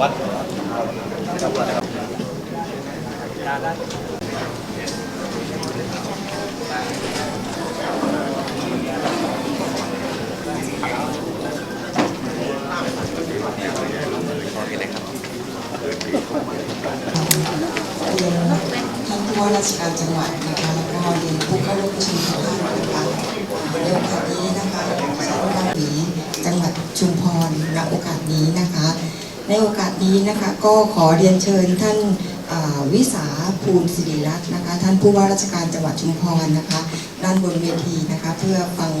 เรียนท่านผู้ว่าราชการจังหวัดนะคะแล้วก็เรียนผู้เข้าร่วมประชุมทุกท่านนะคะในโอกาสนี้นะคะสำหรับนี้จังหวัดชุมพรณโอกาสนี้นะคะ ในโอกาสนี้นะคะก็ขอเรียนเชิญท่านวิสาภูลศิริรัตน์นะคะ ท่านผู้ว่าราชการจังหวัดชุมพรนะคะ ด้านบนเวทีนะคะ เพื่อฟัง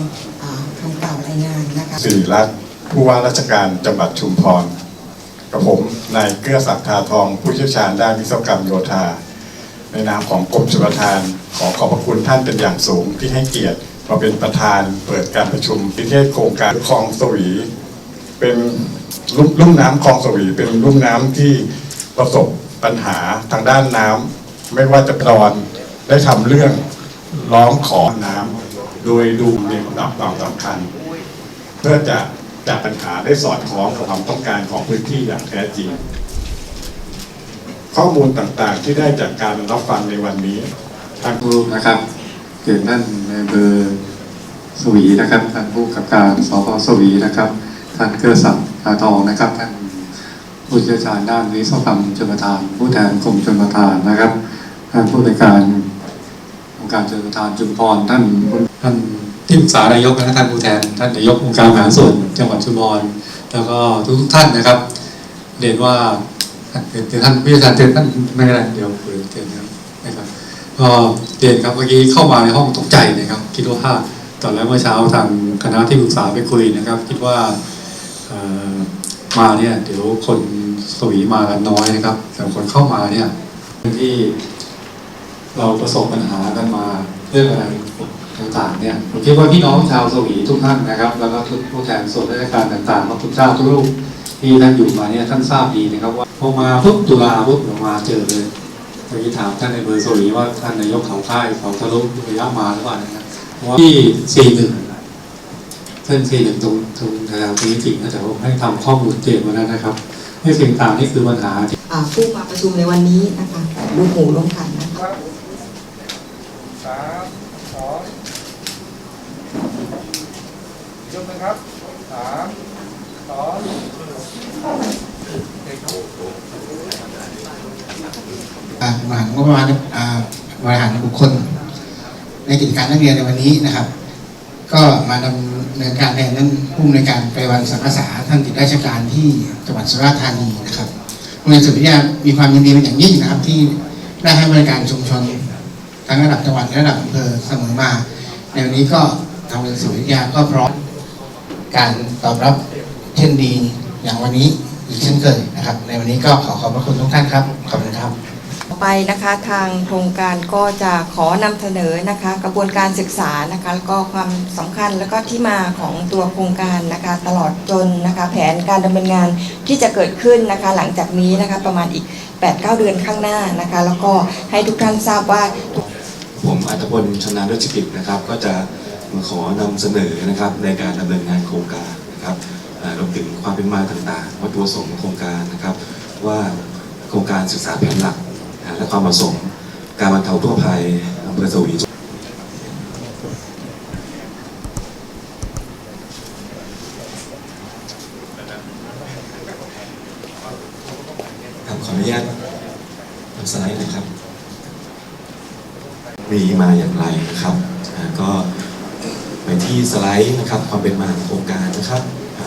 คำกล่าวรายงานนะคะสิริรัตน์ผู้ว่าราชการจังหวัดชุมพรกับผมนายเกื้อศักดิ์ทาทอง ผู้เชี่ยวชาญด้านวิศวกรรมโยธา ในนามของกรมชลประทาน ขอขอบพระคุณท่านเป็นอย่างสูงที่ให้เกียรติมาเป็นประธานเปิดการประชุมพิเทศโครงการคลองสวี เป็นลุ่มลุ่มน้ำคลองสวีเป็นลุ่มน้ำที่ประสบปัญหาทางด้านน้ำไม่ว่าจะตอนได้ทำเรื่องร้องขอน้ำโดยดูในลำดับความสำคัญ เพื่อจะจัดปัญหาได้สอดคล้องกับความต้องการของพื้นที่อย่างแท้จริง ข้อมูลต่างๆที่ได้จากการรับฟังในวันนี้ทางผู้นะครับเกิดนั่นในเบอร์สวีนะครับท่านผู้กับการสพสวีนะครับ ท่านเกื้อศักดิ์ตาทองนะครับท่านผู้เชี่ยวชาญด้านวิศวกรรมชลประทาน ผู้แทนกรมชลประทานนะครับท่านผู้ในการองค์การชลประทานจุมพรท่านท่านที่ปรึกษานายกและท่านผู้แทน ท่านนายกองค์การบริหาส่วนจังหวัดชุมพรแล้วก็ทุกท่านนะครับเรียนว่าเดี๋ยวท่านผู้เชี่ยวชาญท่านไม่เป็นไรเดี๋ยวคุยเชิญครับนะครับก็เรียนครับเมื่อกี้เข้ามาในห้องตกใจนะครับ คิดว่าตอนแรกเมื่อเช้าทางคณะที่ปรึกษาไปคุยนะครับ คิดว่า มาเนี่ยเดี๋ยวคนสวีมากันน้อยนะครับ แต่คนเข้ามาเนี่ยที่เราประสบปัญหากันมาเรื่องอะไรต่างๆเนี่ยผมคิดว่าพี่น้องชาวสวีทุกท่านนะครับ แล้วก็ทุกผู้แทนส่วนราชการต่างๆทุกเจ้าทุกรูปที่ท่านอยู่มาเนี่ยท่านทราบดีนะครับว่าพอมาปุ๊บตุลาปุ๊บเรามาเจอเลยเมื่อกี้ถามท่านในเบอร์โซลีว่าท่านนายกเขาค่ายเขาทะลุระยะมาหรือเปล่านะครับเพราะ ว่าที่สี่หนึ่งเส้นสี่หนึ่งตรงตรงแถวนี้จริงนะแต่ผมให้ทำข้อมูลเจ็บมาแล้วนะครับให้สิ่งต่างนี่คือปัญหาที่อ่าผู้มาประชุมในวันนี้นะคะลูกหูลงขันนะคะสามสองยกนะครับสามสองเด็กอ่าบริหารงบประมาณอ่าบริหารบุคคล ในกิจการนักเรียนในวันนี้นะครับ ก็มาดำเนินการแทนท่านผู้อำนวยการไปวันสังกษาท่านติดราชการที่จังหวัดสุราษฎร์ธานีนะครับโรงเรียนสุริยามีความยินดีเป็นอย่างยิ่งนะครับ ที่ได้ให้บริการชุมชนทั้งระดับจังหวัดและระดับอำเภอเสมอมาในวันนี้ก็ทางโรงเรียนสุริยาก็พร้อมการตอบรับเช่นดีอย่างวันนี้อีกเช่นเคยนะครับ ในวันนี้ก็ขอขอบพระคุณทุกท่านครับขอบคุณครับ ไปนะคะทางโครงการก็จะขอนำเสนอนะคะ กระบวนการศึกษานะคะแล้วก็ความสำคัญแล้วก็ที่มาของตัวโครงการนะคะตลอดจนนะคะแผนการดำเนินงานที่จะเกิดขึ้นนะคะ หลังจากนี้นะคะประมาณอีก 8-9 เดือนข้างหน้านะคะ แล้วก็ให้ทุกท่านทราบว่าผมอัตพลชนาญรัชกิจนะครับ ก็จะมาขอนำเสนอนะครับในการดำเนินงานโครงการนะครับรวมถึงความเป็นมาต่างๆ วัตถุประสงค์ของโครงการนะครับ ว่าโครงการศึกษาแผนหลักาและความเหมาะสม การบรรเทาทั่วภัยอำเภอสวีครับขออนุญาตทำสไลด์นะครับ มีมาอย่างไรนะครับ ก็ไปที่สไลด์นะครับ ความเป็นมาของโครงการนะครับอ่า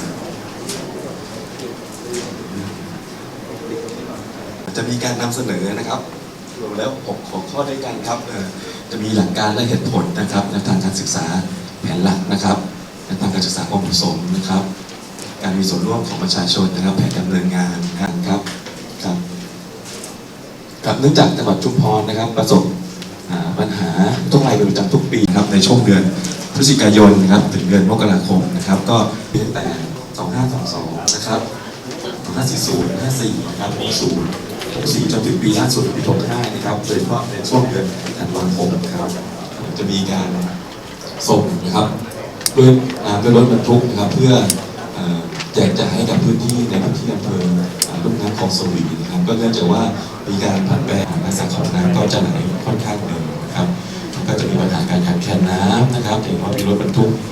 จะมีการนำเสนอนะครับรวมแล้วหกหัวข้อด้วยกันครับจะมีหลักการและเหตุผลนะครับในทางการศึกษาแผนหลักนะครับในทางการศึกษาความเหมาะสมนะครับ การมีส่วนร่วมของประชาชนนะครับ แผนดำเนินงานนะครับครับครับเนื่องจากจังหวัดชุมพรนะครับ ประสบปัญหาทุกรายเป็นประจำทุกปีครับในช่วงเดือนพฤศจิกายนนะครับถึงเดือนมกราคมนะครับ ก็เพียงแต่ 2522 นะครับ 2540 54 นะครับ 60 64 จนถึงปีล่าสุดปี65นะครับโดยเฉพาะในช่วงเดือนธันวาคมนะครับ จะมีการส่งนะครับด้วยอ่าด้วยรถบรรทุกนะครับเพื่อแจกจ่ายให้กับพื้นที่ในพื้นที่อำเภอลุ่มน้ำของสวีนะครับ ก็เนื่องจากว่ามีการผันแปรลักษณะของน้ำก็จะไหลค่อนข้างเร็วนะครับ ก็จะมีปัญหาการขาดแคลนน้ำนะครับอย่างว่ามีรถบรรทุก